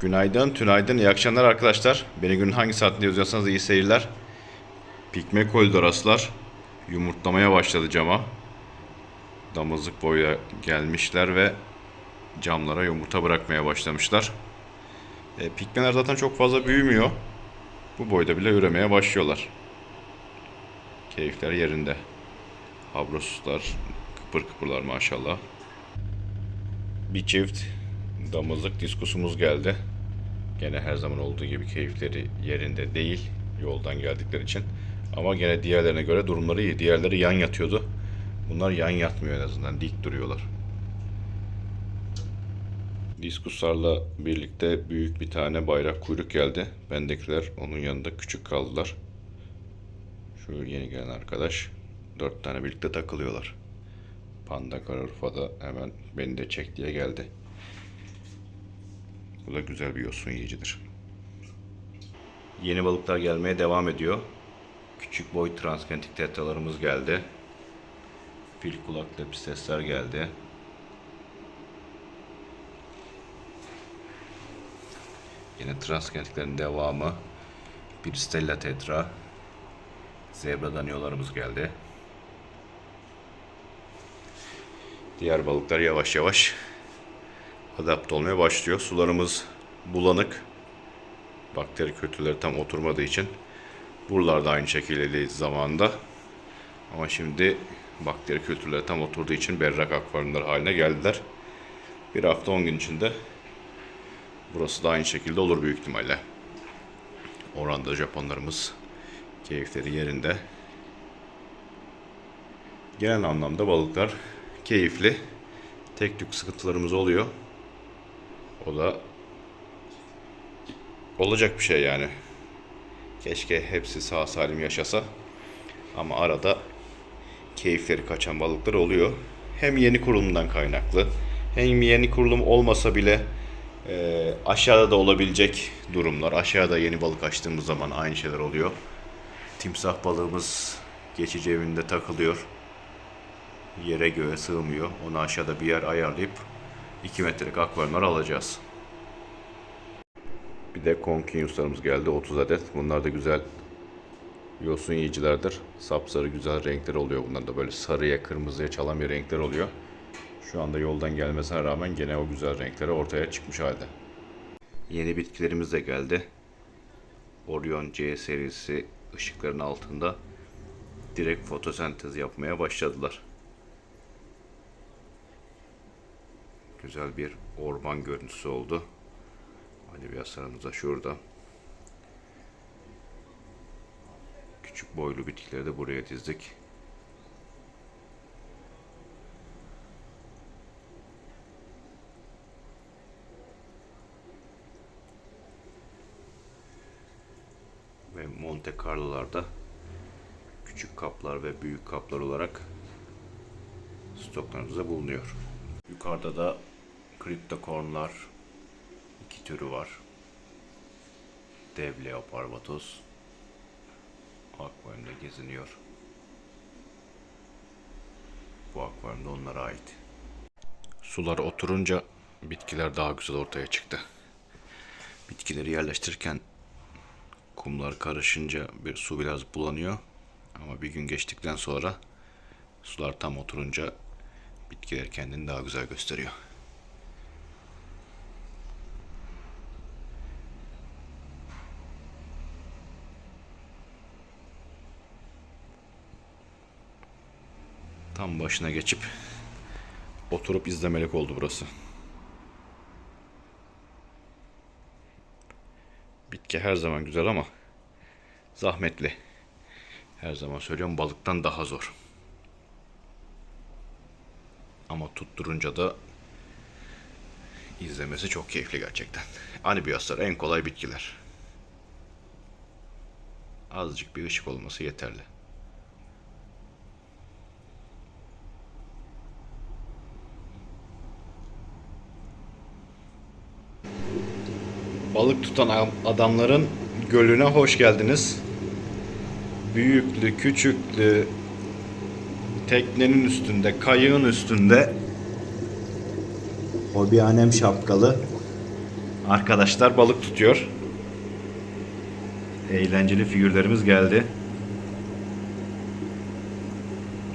Günaydın, tünaydın, iyi akşamlar arkadaşlar. Beni günün hangi saatinde yazıyorsanız iyi seyirler. Pikme koldoraslar yumurtlamaya başladı cama. Damızlık boya gelmişler ve camlara yumurta bırakmaya başlamışlar. E, pikmeler zaten çok fazla büyümüyor. Bu boyda bile üremeye başlıyorlar. Keyifler yerinde. Habroslar kıpır kıpırlar maşallah. Bir çift damızlık diskusumuz geldi. Gene her zaman olduğu gibi keyifleri yerinde değil yoldan geldikleri için. Ama gene diğerlerine göre durumları iyi. Diğerleri yan yatıyordu. Bunlar yan yatmıyor en azından. Dik duruyorlar. Diskuslarla birlikte büyük bir tane bayrak kuyruk geldi. Bendekiler onun yanında küçük kaldılar. Şu yeni gelen arkadaş. Dört tane birlikte takılıyorlar. Panda Kararfa da hemen beni de çek diye geldi. Bu da güzel bir yosun yiyicidir. Yeni balıklar gelmeye devam ediyor. Küçük boy transkentik tetralarımız geldi. Fil kulak lepistesler geldi. Yine transkentiklerin devamı. Bir stella tetra. Zebra danyolarımız geldi. Diğer balıklar yavaş yavaş adapte olmaya başlıyor. Sularımız bulanık. Bakteri kötüleri tam oturmadığı için buralarda aynı şekilde değil zamanında. Ama şimdi bakteri kültürleri tam oturduğu için berrak akvaryumlar haline geldiler. Bir hafta 10 gün içinde burası da aynı şekilde olur büyük ihtimalle. Oranda Japonlarımız keyifleri yerinde. Genel anlamda balıklar keyifli. Tek tük sıkıntılarımız oluyor. O da olacak bir şey yani. Keşke hepsi sağ salim yaşasa. Ama arada keyifleri kaçan balıklar oluyor. Hem yeni kurulumdan kaynaklı hem yeni kurulum olmasa bile e, aşağıda da olabilecek durumlar. Aşağıda yeni balık açtığımız zaman aynı şeyler oluyor. Timsah balığımız geçici evinde takılıyor. Yere göğe sığmıyor. Onu aşağıda bir yer ayarlayıp 2 metrelik akvaryumlar alacağız. Bir de konkinyuslarımız geldi 30 adet. Bunlar da güzel yosun yiyicilerdir. Sapsarı güzel renkler oluyor. Bunlar da böyle sarıya kırmızıya çalan bir renkler oluyor. Şu anda yoldan gelmesine rağmen gene o güzel renkleri ortaya çıkmış halde. Yeni bitkilerimiz de geldi. Orion C serisi ışıkların altında direkt fotosentez yapmaya başladılar. Güzel bir orman görüntüsü oldu. Hadi bir hasarımız da şurada. Küçük boylu bitkileri de buraya dizdik. Ve Monte Carlo'larda küçük kaplar ve büyük kaplar olarak stoklarımızda bulunuyor. Yukarıda da kriptokornlar iki türü var. Dev leopar vatoz akvaryumda geziniyor. Bu akvaryumda onlara ait. Sular oturunca bitkiler daha güzel ortaya çıktı. Bitkileri yerleştirirken kumlar karışınca bir su biraz bulanıyor. Ama bir gün geçtikten sonra sular tam oturunca bitkiler kendini daha güzel gösteriyor. Tam başına geçip oturup izlemelik oldu burası. Bitki her zaman güzel ama zahmetli. Her zaman söylüyorum balıktan daha zor. Ama tutturunca da izlemesi çok keyifli gerçekten. Anibiyoslar en kolay bitkiler. Azıcık bir ışık olması yeterli. Balık tutan adamların gölüne hoş geldiniz. Büyüklü, küçüklü, teknenin üstünde, kayığın üstünde hobihanem şapkalı Arkadaşlar balık tutuyor. Eğlenceli figürlerimiz geldi.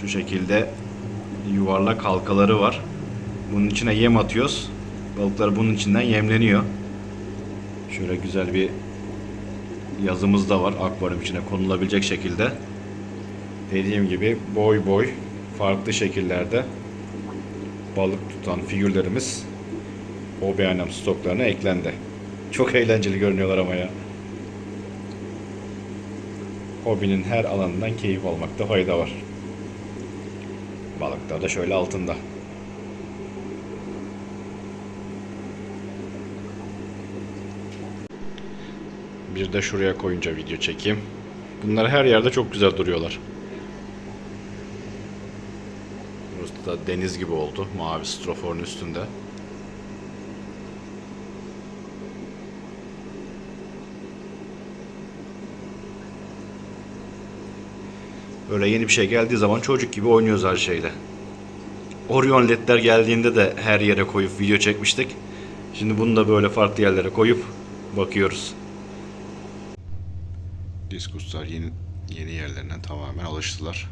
Şu şekilde yuvarlak halkaları var. Bunun içine yem atıyoruz. Balıklar bunun içinden yemleniyor. Şöyle güzel bir yazımız da var akvaryum içine konulabilecek şekilde. Dediğim gibi boy boy farklı şekillerde balık tutan figürlerimiz o beğendim stoklarına eklendi. Çok eğlenceli görünüyorlar ama ya. Hobinin her alanından keyif almakta fayda var. Balıklar da şöyle altında. Bir de şuraya koyunca video çekeyim. Bunlar her yerde çok güzel duruyorlar. Burası da deniz gibi oldu. Mavi stroforun üstünde. Böyle yeni bir şey geldiği zaman çocuk gibi oynuyoruz her şeyle. Orion ledler geldiğinde de her yere koyup video çekmiştik. Şimdi bunu da böyle farklı yerlere koyup bakıyoruz. Diskuslar yeni yeni yerlerine tamamen alıştılar.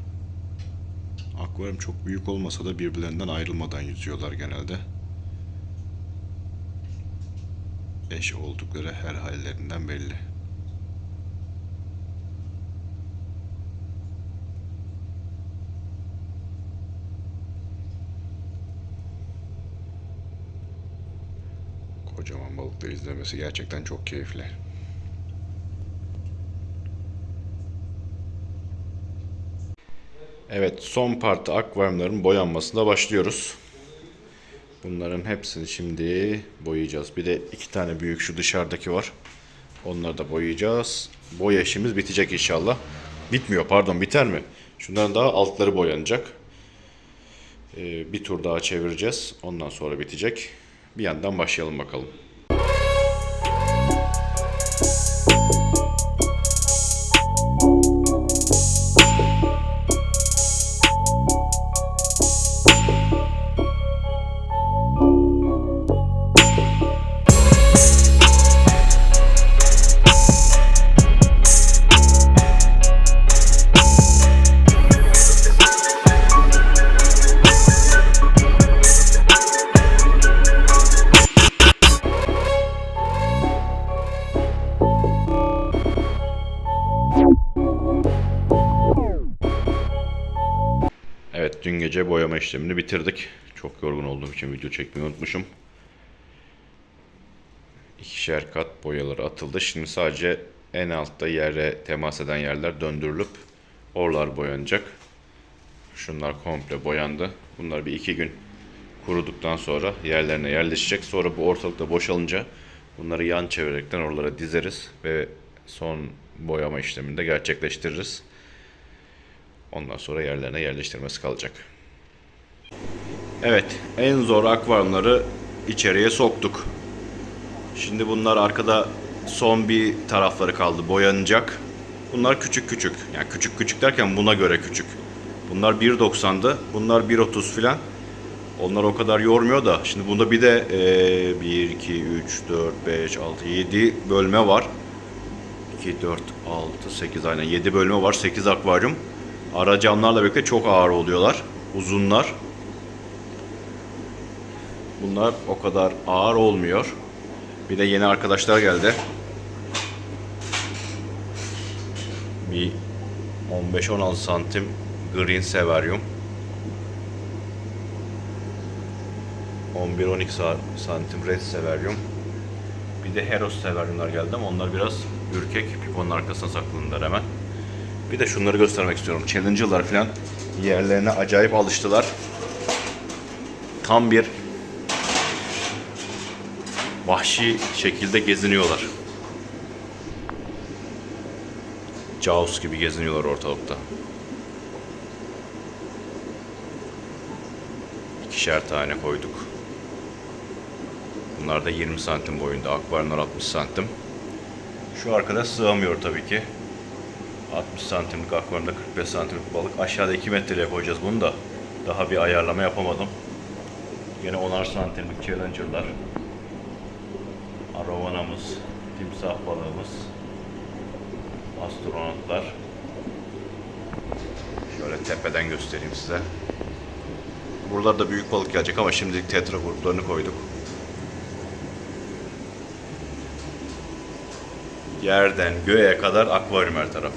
Akvaryum çok büyük olmasa da birbirlerinden ayrılmadan yüzüyorlar genelde. Eş oldukları her hallerinden belli. Kocaman balıkları izlemesi gerçekten çok keyifli. Evet, son parti akvaryumların boyanmasına başlıyoruz. Bunların hepsini şimdi boyayacağız. Bir de iki tane büyük şu dışarıdaki var. Onları da boyayacağız. Boya işimiz bitecek inşallah. Bitmiyor pardon biter mi? Şunların daha altları boyanacak. Ee, bir tur daha çevireceğiz. Ondan sonra bitecek. Bir yandan başlayalım bakalım. Dün gece boyama işlemini bitirdik. Çok yorgun olduğum için video çekmeyi unutmuşum. İkişer kat boyaları atıldı. Şimdi sadece en altta yere temas eden yerler döndürülüp oralar boyanacak. Şunlar komple boyandı. Bunlar bir iki gün kuruduktan sonra yerlerine yerleşecek. Sonra bu ortalıkta boşalınca bunları yan çevirerekten oralara dizeriz ve son boyama işlemini de gerçekleştiririz. Ondan sonra yerlerine yerleştirmesi kalacak. Evet, en zor akvaryumları içeriye soktuk. Şimdi bunlar arkada son bir tarafları kaldı boyanacak. Bunlar küçük küçük. Yani küçük küçük derken buna göre küçük. Bunlar 1.90'dı. Bunlar 1.30 filan. Onlar o kadar yormuyor da. Şimdi bunda bir de eee 1, 2, 3, 4, 5, 6, 7 bölme var. 2, 4, 6, 8 aynen 7 bölme var. 8 akvaryum. Ara camlarla birlikte çok ağır oluyorlar. Uzunlar. Bunlar o kadar ağır olmuyor. Bir de yeni arkadaşlar geldi. Bir 15-16 santim green severyum. 11-12 sa- santim red severyum. Bir de Heros severyumlar geldi ama onlar biraz ürkek. Piponun arkasına saklandılar hemen. Bir de şunları göstermek istiyorum. Challenger'lar falan yerlerine acayip alıştılar. Tam bir vahşi şekilde geziniyorlar. Jaws gibi geziniyorlar ortalıkta. İkişer tane koyduk. Bunlar da 20 santim boyunda. Akvaryumlar 60 santim. Şu arkada sığamıyor tabii ki. 60 santimlik akvaryumda 45 santimlik balık. Aşağıda 2 metreye koyacağız bunu da. Daha bir ayarlama yapamadım. Yine 10'ar santimlik challenger'lar. Arovanamız, timsah balığımız, astronotlar. Şöyle tepeden göstereyim size. Buralarda büyük balık gelecek ama şimdilik tetra gruplarını koyduk. Yerden göğe kadar akvaryum her taraf.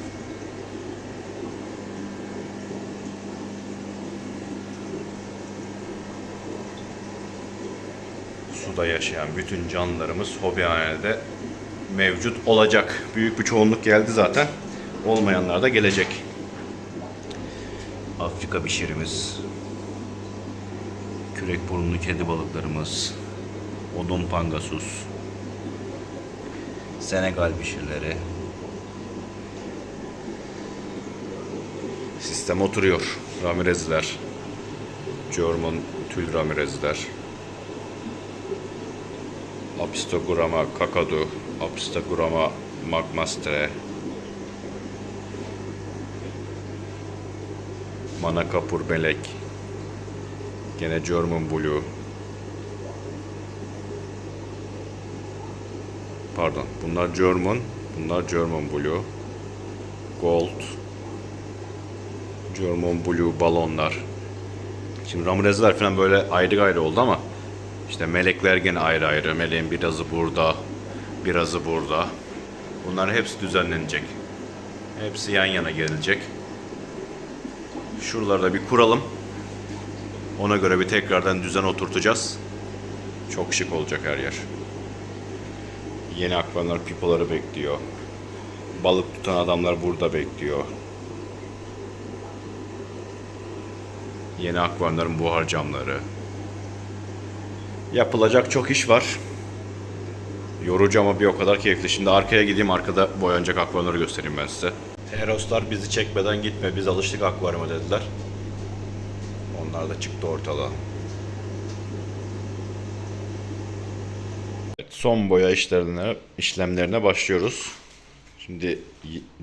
Suda yaşayan bütün canlılarımız hobihanede mevcut olacak. Büyük bir çoğunluk geldi zaten. Olmayanlar da gelecek. Afrika bişirimiz, kürek burunlu kedi balıklarımız, odun pangasus, Senegal bişirleri. Sistem oturuyor. Ramirezler, German tül Ramirezler, Apistogramma kakadu, Apistogramma magmastre, Manakapur melek, gene German blue, pardon bunlar German, bunlar German blue, gold, German blue balonlar. Şimdi Ramirezler falan böyle ayrı ayrı oldu ama işte melekler gene ayrı ayrı. Meleğin birazı burada, birazı burada. Bunların hepsi düzenlenecek. Hepsi yan yana gelecek. Şuraları da bir kuralım. Ona göre bir tekrardan düzen oturtacağız. Çok şık olacak her yer. Yeni akvaryumlar pipoları bekliyor. Balık tutan adamlar burada bekliyor. Yeni akvaryumların buhar camları. Yapılacak çok iş var. Yorucu ama bir o kadar keyifli. Şimdi arkaya gideyim arkada boyanacak akvaryumları göstereyim ben size. Teroslar bizi çekmeden gitme biz alıştık akvaryuma dediler. Onlar da çıktı ortalığa. Evet, son boya işlerine, işlemlerine başlıyoruz. Şimdi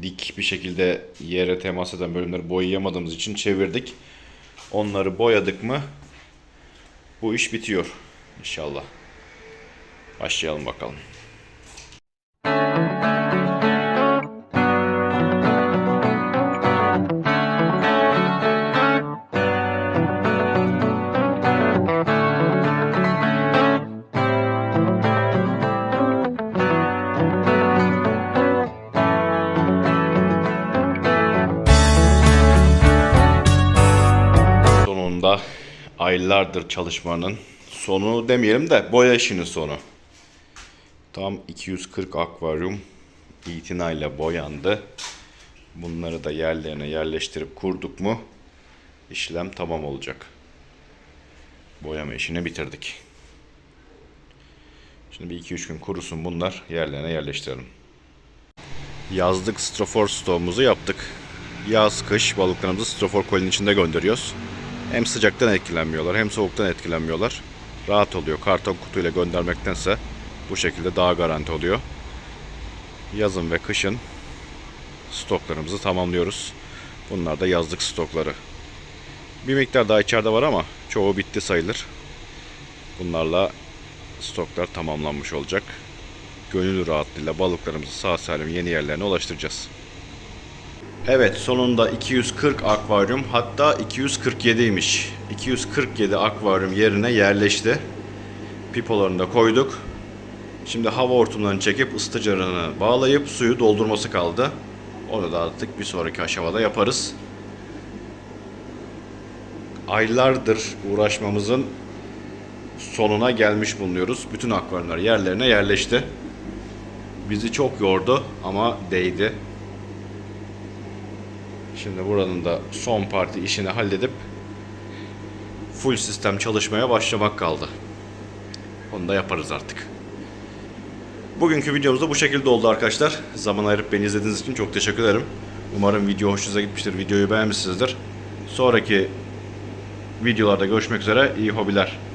dik bir şekilde yere temas eden bölümleri boyayamadığımız için çevirdik. Onları boyadık mı bu iş bitiyor inşallah. Başlayalım bakalım. Sonunda aylardır çalışmanın sonu demeyelim de boya işinin sonu. Tam 240 akvaryum itinayla boyandı. Bunları da yerlerine yerleştirip kurduk mu işlem tamam olacak. Boyama işini bitirdik. Şimdi bir 2-3 gün kurusun bunlar yerlerine yerleştirelim. Yazlık strofor stoğumuzu yaptık. Yaz, kış balıklarımızı strofor kolinin içinde gönderiyoruz. Hem sıcaktan etkilenmiyorlar hem soğuktan etkilenmiyorlar. Rahat oluyor. Karton kutuyla göndermektense bu şekilde daha garanti oluyor. Yazın ve kışın stoklarımızı tamamlıyoruz. Bunlar da yazlık stokları. Bir miktar daha içeride var ama çoğu bitti sayılır. Bunlarla stoklar tamamlanmış olacak. Gönül rahatlığıyla balıklarımızı sağ salim yeni yerlerine ulaştıracağız. Evet sonunda 240 akvaryum hatta 247'ymiş. 247 akvaryum yerine yerleşti. Pipolarını da koyduk. Şimdi hava hortumlarını çekip ısıtıcılarını bağlayıp suyu doldurması kaldı. Onu da artık bir sonraki aşamada yaparız. Aylardır uğraşmamızın sonuna gelmiş bulunuyoruz. Bütün akvaryumlar yerlerine yerleşti. Bizi çok yordu ama değdi. Şimdi buranın da son parti işini halledip full sistem çalışmaya başlamak kaldı. Onu da yaparız artık. Bugünkü videomuz da bu şekilde oldu arkadaşlar. Zaman ayırıp beni izlediğiniz için çok teşekkür ederim. Umarım video hoşunuza gitmiştir. Videoyu beğenmişsinizdir. Sonraki videolarda görüşmek üzere. İyi hobiler.